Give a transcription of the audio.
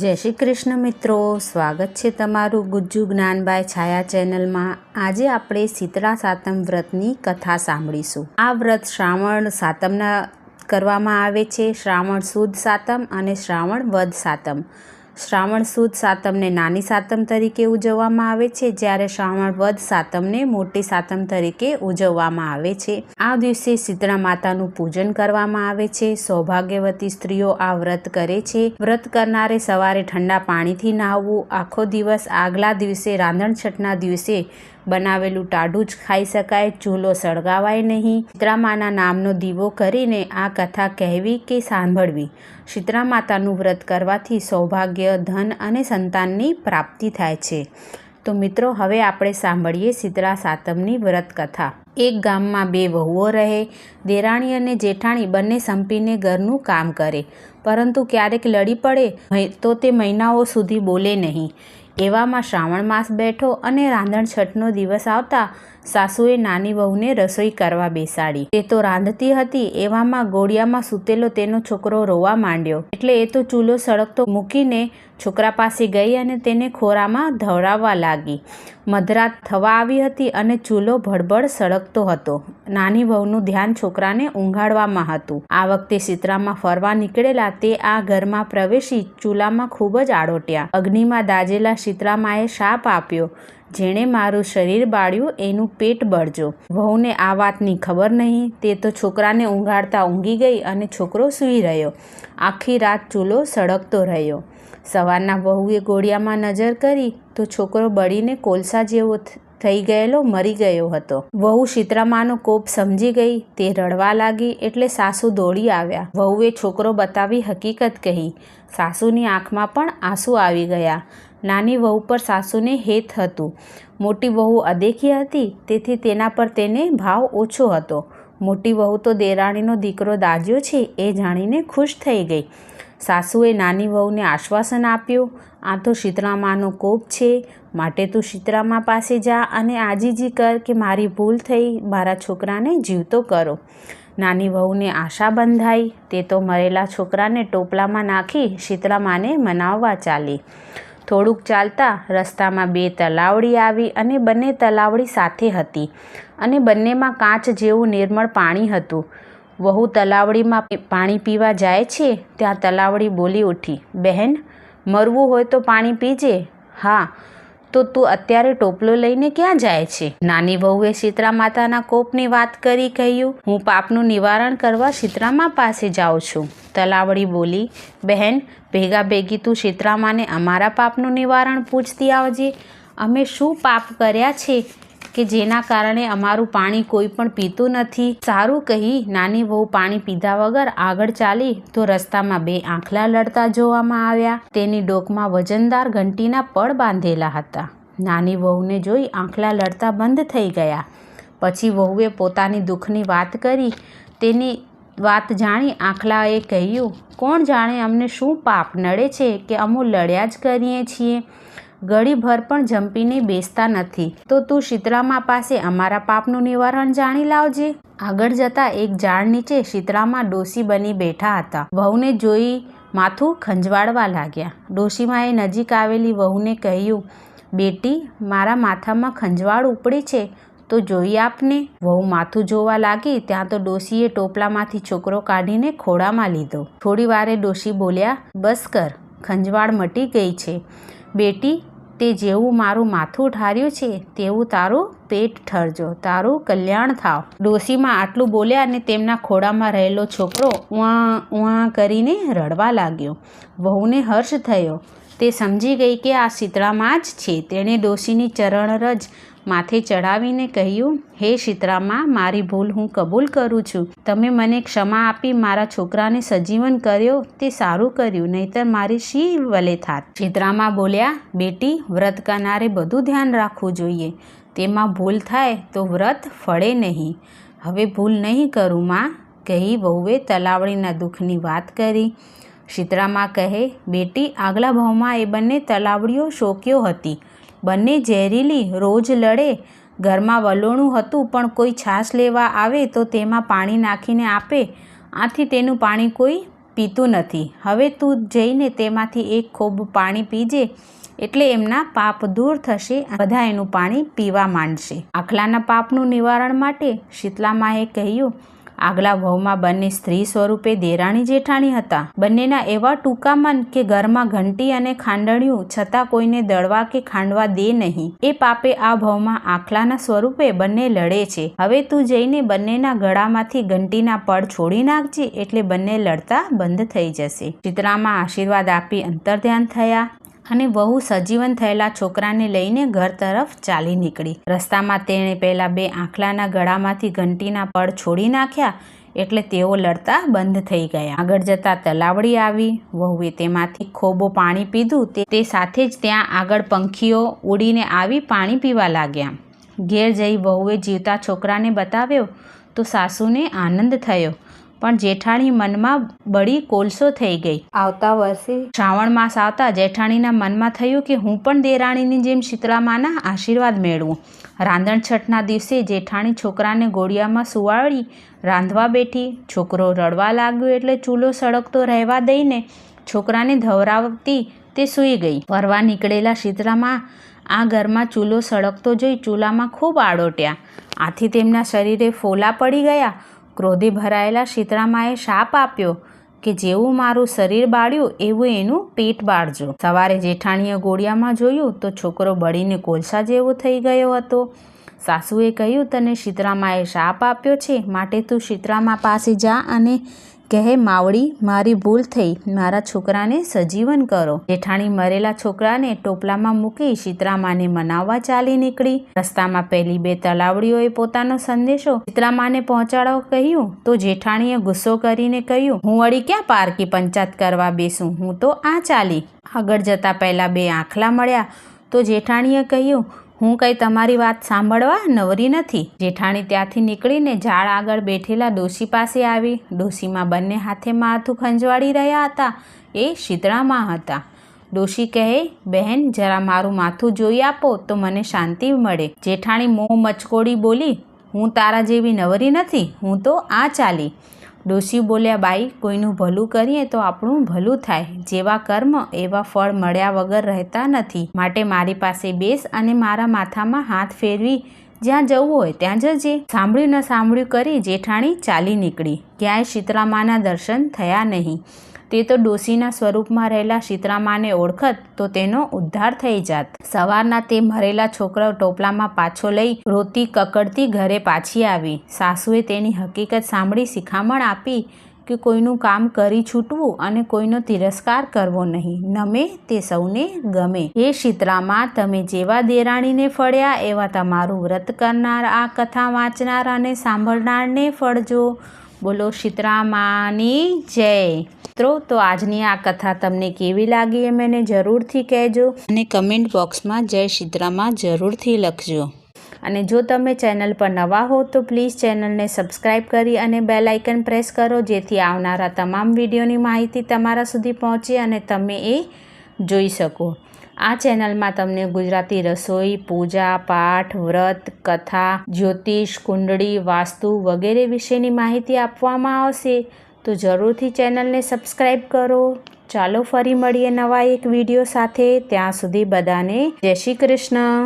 જય શ્રી કૃષ્ણ મિત્રો, સ્વાગત છે તમારું ગુજ્જુ જ્ઞાનબાઈ છાયા ચેનલમાં. આજે આપણે શીતળા સાતમ વ્રતની કથા સાંભળીશું. આ વ્રત શ્રાવણ સાતમના કરવામાં આવે છે. શ્રાવણ સુદ સાતમ અને શ્રાવણ વદ સાતમ. શ્રાવણ સુદ સાતમને નાની સાતમ તરીકે ઉજવવામાં આવે છે, જ્યારે શ્રાવણ વદ સાતમને મોટી સાતમ તરીકે ઉજવવામાં આવે છે. આ દિવસે શીતળા માતાનું પૂજન કરવામાં આવે છે. સૌભાગ્યવતી સ્ત્રીઓ આ વ્રત કરે છે. વ્રત કરનારે સવારે ઠંડા પાણીથી નહાવવું આખો દિવસ આગલા દિવસે રાંધણછઠના દિવસે બનાવેલું ટાઢું જ ખાઈ શકાય, ચૂલો સળગાવાય નહીં. શીતળામાના નામનો દીવો કરીને આ કથા કહેવી કે સાંભળવી? શીતળા માતાનું વ્રત કરવાથી સૌભાગ્ય, ધન અને સંતાનની પ્રાપ્તિ થાય છે. તો મિત્રો, હવે આપણે સાંભળીએ શીતળા સાતમની વ્રત કથા. એક ગામમાં બે વહુઓ રહે. દેરાણી અને જેઠાણી બંને સંપીને ઘરનું કામ કરે. પરંતુ ક્યારેક લડી પડે તો તે મહિનાઓ સુધી બોલે નહીં. એવામાં શ્રાવણ માસ બેઠો અને રાંધણ છઠનો દિવસ આવતા સાસુએ નાની વહુને રસોઈ કરવા બેસાડી. તે તો રાંધતી હતી, એવામાં ગોળિયામાં સૂતેલો તેનો છોકરો રોવા માંડ્યો. એટલે એ તો ચૂલો સળગતો મૂકીને છોકરા પાસે ગઈ અને તેને ખોરામાં ધવડાવવા લાગી. મધરાત થવા આવી હતી અને ચૂલો ભડભડ સળગતો હતો. નાની વહુનું ધ્યાન છોકરાને ઊંઘાડવામાં હતું. આ વખતે સિત્રામાં ફરવા નીકળેલા તે આ ઘરમાં પ્રવેશી ચૂલામાં ખૂબ જ આડોટ્યા. અગ્નિમાં દાજેલા શીતળામાએ શાપ આપ્યો. જેણે મારું શરીર બાળ્યું એનું પેટ બળજો. વહુને આ વાતની ખબર નહીં, તે તો છોકરાને ઊંઘાડતા ઊંઘી ગઈ અને છોકરો સૂઈ રહ્યો. આખી રાત ચૂલો સળગતો રહ્યો. સવારના વહુએ ગોળિયામાં નજર કરી તો છોકરો બળીને કોલસા જેવો થઈ ગયેલો મરી ગયો હતો. વહુ શીતળામાનો કોપ સમજી ગઈ, તે રડવા લાગી એટલે સાસુ દોડી આવ્યા. વહુએ છોકરો બતાવી હકીકત કહી. સાસુની આંખમાં પણ આંસુ આવી ગયા. નાની વહુ પર સાસુને હેત હતું. મોટી વહુ અદેખી હતી, તેથી તેના પર તેને ભાવ ઓછો હતો. મોટી વહુ તો દેરાણીનો દીકરો દાજ્યો છે, એ જાણીને ખુશ થઈ ગઈ. સાસુએ નાની વહુને આશ્વાસન આપ્યું, આ તો શીતળામાનો કોપ છે, માટે તું શીતળામા પાસે જા અને આજીજી કર કે મારી ભૂલ થઈ, મારા છોકરાને જીવતો કરો. નાની વહુને આશા બંધાઈ, તે તો મરેલા છોકરાને ટોપલામાં નાખી શીતળામાને મનાવવા ચાલી. થોડુંક ચાલતા રસ્તામાં બે તલાવડી આવી અને બંને તલાવડી સાથે હતી અને બંનેમાં કાચ જેવું નિર્મળ પાણી હતું. વહુ તલાવડીમાં પાણી પીવા જાય છે ત્યાં તલાવડી બોલી ઉઠી, બહેન, મરવું હોય તો પાણી પીજે. હા. તો તું અત્યારે ટોપલો લઈને ક્યાં જાય છે? નાની વહુએ શીતળા માતાના કોપની વાત કરી કહ્યું, હું પાપનું નિવારણ કરવા શીતળામા પાસે જાઉં છું. તલાવડી બોલી, બહેન ભેગા ભેગી તું શીતળામાને અમારા પાપનું નિવારણ પૂછતી આવજે. અમે શું પાપ કર્યા છે કે જેના કારણે અમારું પાણી કોઈ પણ પીતું નથી? સારું કહી નાની વહુ પાણી પીધા વગર આગળ ચાલી તો રસ્તામાં બે આંખલા લડતા જોવામાં આવ્યા. તેની ડોકમાં વજનદાર ઘંટીના પળ બાંધેલા હતા. નાની વહુને જોઈ આંખલા લડતા બંધ થઈ ગયા. પછી વહુએ પોતાની દુઃખની વાત કરી. તેની વાત જાણી આંખલાએ કહ્યું, કોણ જાણે અમને શું પાપ નડે છે કે અમુ લડ્યા જ કરીએ છીએ? ઘડીભર પણ જંપીને બેસતા નથી. તો તું શીતળામા પાસે અમારા પાપનું નિવારણ જાણી લાવજે. આગળ જતા એક ઝાડ નીચે શીતળામા ડોસી બની બેઠા હતા. વહુને જોઈ માથું ખંજવાળવા લાગ્યા. ડોશીમાએ નજીક આવેલી વહુને કહ્યું, બેટી, મારા માથામાં ખંજવાળ ઉપડી છે. તો જોઈ આપને. વહુ માથું જોવા લાગી, ત્યાં તો ડોશીએ ટોપલામાંથી છોકરો કાઢીને ખોળામાં લીધો. થોડી વારે ડોશી બોલ્યા, બસ કર, ખંજવાળ મટી ગઈ છે. બેટી, તે જેવું મારું માથું ઠાર્યું છે, તેવું તારું પેટ ઠરજો, તારું કલ્યાણ થાવ. ડોશીમાં આટલું બોલ્યા અને તેમના ખોળામાં રહેલો છોકરો ઉઆ ઉઆ કરીને રડવા લાગ્યો. વહુને હર્ષ થયો. તે સમજી ગઈ કે આ શીતળામાં જ છે. તેણે ડોશીની ચરણ રજ માથે ચડાવીને કહ્યું, હે શીતળામાં મારી ભૂલ હું કબૂલ કરું છું. તમે મને ક્ષમા આપી મારા છોકરાને સજીવન કર્યો, તે સારું કર્યું, નહીતર મારી શી વલે થાત. શીતરામા બોલ્યા, બેટી, વ્રત કરનારે બધું ધ્યાન રાખવું જોઈએ. તેમાં ભૂલ થાય તો વ્રત ફળે નહીં. હવે ભૂલ નહીં કરું, માં. કહી વહુએ તલાવડીના દુઃખની વાત કરી. શીતરામા કહે, બેટી, આગલા ભાવમાં એ બંને તલાવડીઓ શોક્યો હતી. બંને ઝેરીલી રોજ લડે. ઘરમાં વલોણું હતું પણ કોઈ છાશ લેવા આવે તો તેમાં પાણી નાખીને આપે. આથી તેનું પાણી કોઈ પીતું નથી. હવે તું જઈને તેમાંથી એક ખૂબ પાણી પીજે એટલે એમના પાપ દૂર થશે. બધા એનું પાણી પીવા માંડશે. આખલાના પાપનું નિવારણ માટે શીતલામાએ કહ્યું આગલા ભવમાં બંને સ્ત્રી સ્વરૂપે દેરાણી જેઠાણી હતા. બંનેના એવા ટૂંકા મન કે ઘરમાં ઘંટી અને ખાંડણિયું છતાં કોઈને દળવા કે ખાંડવા દે નહીં. એ પાપે આ ભવમાં આખલાના સ્વરૂપે બંને લડે છે. હવે તું જઈને બંનેના ગળામાંથી ઘંટીના પડ છોડી નાખજે એટલે બંને લડતા બંધ થઈ જશે. ચિત્રામાં આશીર્વાદ આપી અંતર્ધ્યાન થયા. અને વહુ સજીવન થયેલા છોકરાને લઈને ઘર તરફ ચાલી નીકળી. રસ્તામાં તેણે પહેલા બે આંખલાના ગળામાંથી ઘંટીના પડ છોડી નાખ્યા એટલે તેઓ લડતા બંધ થઈ ગયા. આગળ જતા તલાવડી આવી. વહુએ તેમાંથી ખોબો પાણી પીધું. તે સાથે જ ત્યાં આગળ પંખીઓ ઉડીને આવી પાણી પીવા લાગ્યા. ઘેર જઈ વહુએ જીવતા છોકરાને બતાવ્યો તો સાસુને આનંદ થયો. પણ જેઠાણી મનમાં બળી કોલસો થઈ ગઈ. આવતા વર્ષે શ્રાવણ માસ આવતા જેઠાણીના મનમાં થયું કે હું પણ દેરાણીની જેમ શીતળામાના આશીર્વાદ મેળવું. રાંધણ છઠના દિવસે જેઠાણી છોકરાને ગોળિયામાં સુવાળી રાંધવા બેઠી. છોકરો રડવા લાગ્યો એટલે ચૂલો સળગતો રહેવા દઈને છોકરાને ધવરાવતી તે સૂઈ ગઈ. ફરવા નીકળેલા શીતળામાં આ ઘરમાં ચૂલો સળગતો જોઈ ચૂલામાં ખૂબ આડોટ્યા. આથી તેમના શરીરે ફોલા પડી ગયા. ક્રોધે ભરાયેલા શીતળામાએ શાપ આપ્યો કે જેવું મારું શરીર બાળ્યું, એવું એનું પેટ બાળજો. સવારે જેઠાણીએ ગોળિયામાં જોયું તો છોકરો બળીને કોલસા જેવો થઈ ગયો હતો. સાસુએ કહ્યું, તને શીતળામાએ શાપ આપ્યો છે, માટે તું શીતળામા પાસે જા અને કહે માવડી, મારી ભૂલ થઈ. મારા છોકરાને સજીવન કરો. જેઠાણી મરેલા છોકરાને ટોપલામાં મૂકી સીતરામાને મનાવવા ચાલી નીકળી. રસ્તામાં પહેલી બે તલાવડીઓએ પોતાનો સંદેશો સીતરામાને પહોંચાડવા કહ્યું. તો જેઠાણીએ ગુસ્સો કરીને કહ્યું, હું વળી ક્યાં પારકી પંચાયત કરવા બેસું? હું તો આ ચાલી. આગળ જતા પહેલા બે આંખલા મળ્યા. તો જેઠાણીએ કહ્યું હું કંઈ તમારી વાત સાંભળવા નવરી નથી. જેઠાણી ત્યાંથી નીકળીને ઝાડ આગળ બેઠેલા ડોશી પાસે આવી. ડોશીમાં બંને હાથે માથું ખંજવાળી રહ્યા હતા. એ શીતળામાં હતા. ડોશી કહે, બહેન, જરા મારું માથું જોઈ આપો તો મને શાંતિ મળે. જેઠાણી મોં મચકોડી બોલી, હું તારા જેવી નવરી નથી. હું તો આ ચાલી. ડોશી બોલ્યા, બાઈ, કોઈનું ભલું કરીએ તો આપણું ભલું થાય. જેવા કર્મ, એવા ફળ મળ્યા વગર રહેતા નથી. માટે મારી પાસે બેસ અને મારા માથામાં હાથ ફેરવી જ્યાં જવું હોય ત્યાં જજે. સાંભળ્યું ન સાંભળ્યું કરી જેઠાણી ચાલી નીકળી. ક્યાંય શીતળામાના દર્શન થયા નહીં. તે તો ડોશીના સ્વરૂપમાં રહેલા શીતળામાને ઓળખત, તો તેનો ઉદ્ધાર થઈ જાત. સવારના તે મરેલા છોકરાઓ ટોપલામાં પાછો લઈ રોતી કકડતી ઘરે પાછી આવી. સાસુએ તેની હકીકત સાંભળી શિખામણ આપી કે કોઈનું કામ કરી છૂટવું અને કોઈનો તિરસ્કાર કરવો નહીં. નમે તે સૌને ગમે. એ શીતળામાં તમે જેવા દેરાણીને ફળ્યા, એવા તમારું વ્રત કરનાર આ કથા વાંચનાર અને સાંભળનારને ફળજો. બોલો શીતળામાની જય. મિત્રો, તો આજની આ કથા તમને કેવી લાગી એ મને જરૂરથી કહેજો અને કમેન્ટ બોક્સમાં જય શીતળામાં જરૂરથી લખજો. અને જો તમે ચેનલ પર નવા હો, તો પ્લીઝ ચેનલને સબસ્ક્રાઈબ કરી અને બેલ આઇકન પ્રેસ કરો, જેથી આવનારા તમામ વિડીયોની માહિતી તમારા સુધી પહોંચે અને તમે એ જોઈ શકો. આ ચેનલમાં તમને ગુજરાતી રસોઈ, પૂજા, પાઠ, વ્રત, કથા, જ્યોતિષ, કુંડળી, વાસ્તુ વગેરે વિશેની માહિતી આપવામાં આવશે. તો જરૂરથી ચેનલને સબસ્ક્રાઈબ કરો. ચાલો ફરી મળીએ નવા એક વીડિયો સાથે. ત્યાં સુધી બધાને જય શ્રી કૃષ્ણ.